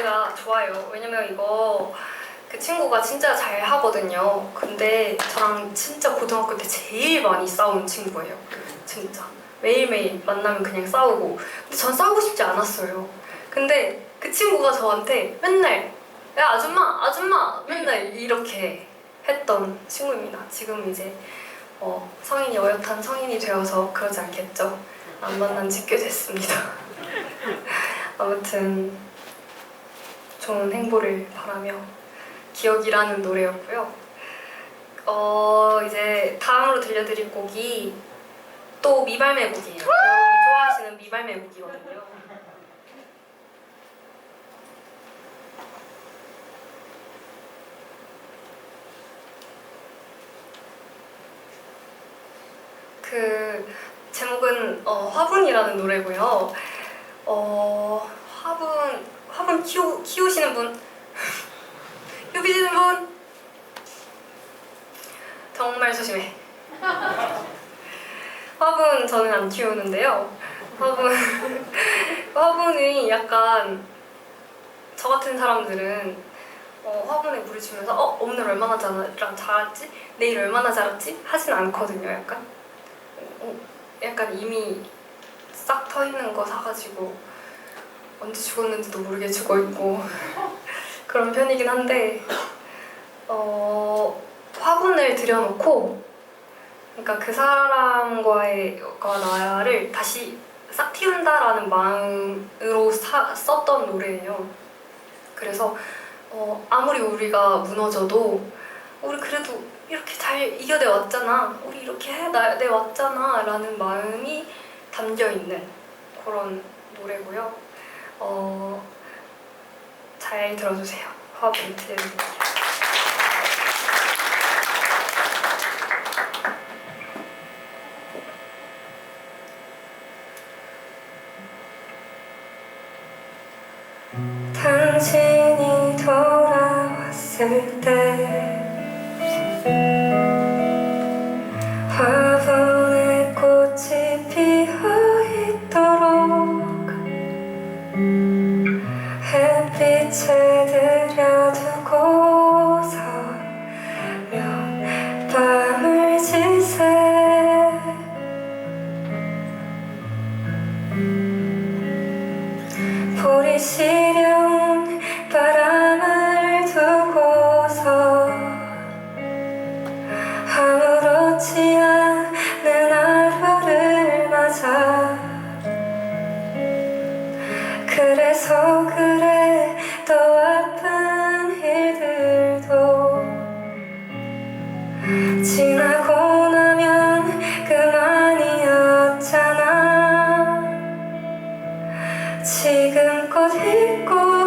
노래가 좋아요. 왜냐면 이거 그 친구가 진짜 잘 하거든요. 근데 저랑 진짜 고등학교 때 제일 많이 싸운 친구예요. 진짜. 매일매일 만나면 그냥 싸우고. 근데 전 싸우고 싶지 않았어요. 근데 그 친구가 저한테 맨날 야 아줌마 아줌마 맨날 이렇게 했던 친구입니다. 지금 이제 어, 성인이 어엿한 성인이 되어서 그러지 않겠죠. 안 만난 지 꽤 됐습니다. 아무튼 좋은 행보를 바라며 기억이라는 노래였고요. 어 이제 다음으로 들려드릴 곡이 또 미발매 곡이에요. 여러분이 좋아하시는 미발매 곡이거든요. 그 제목은 어, 화분이라는 노래고요. 어, 화분 화분 키우 키우시는 분 키우시는 분 정말 조심해. 화분 저는 안 키우는데요. 화분 화분이 약간 저 같은 사람들은 어, 화분에 물을 주면서 어 오늘 얼마나 잘- 자랐지 내일 얼마나 자랐지 하진 않거든요. 약간 어, 약간 이미 싹 터 있는 거 사가지고 언제 죽었는지도 모르게 죽어 있고 그런 편이긴 한데 어, 화분을 들여놓고 그러니까 그 사람과의 과 나를 다시 싹 틔운다라는 마음으로 사, 썼던 노래예요. 그래서 어, 아무리 우리가 무너져도 우리 그래도 이렇게 잘 이겨내 왔잖아. 우리 이렇게 해내 왔잖아. 라는 마음이 담겨 있는 그런 노래고요. 어, 잘 들어주세요. 화분 들려드릴게요. 당신이 돌아왔을 때 빛에 들여두고서 몇 밤을 지새 볼이 시려 지금껏 잊고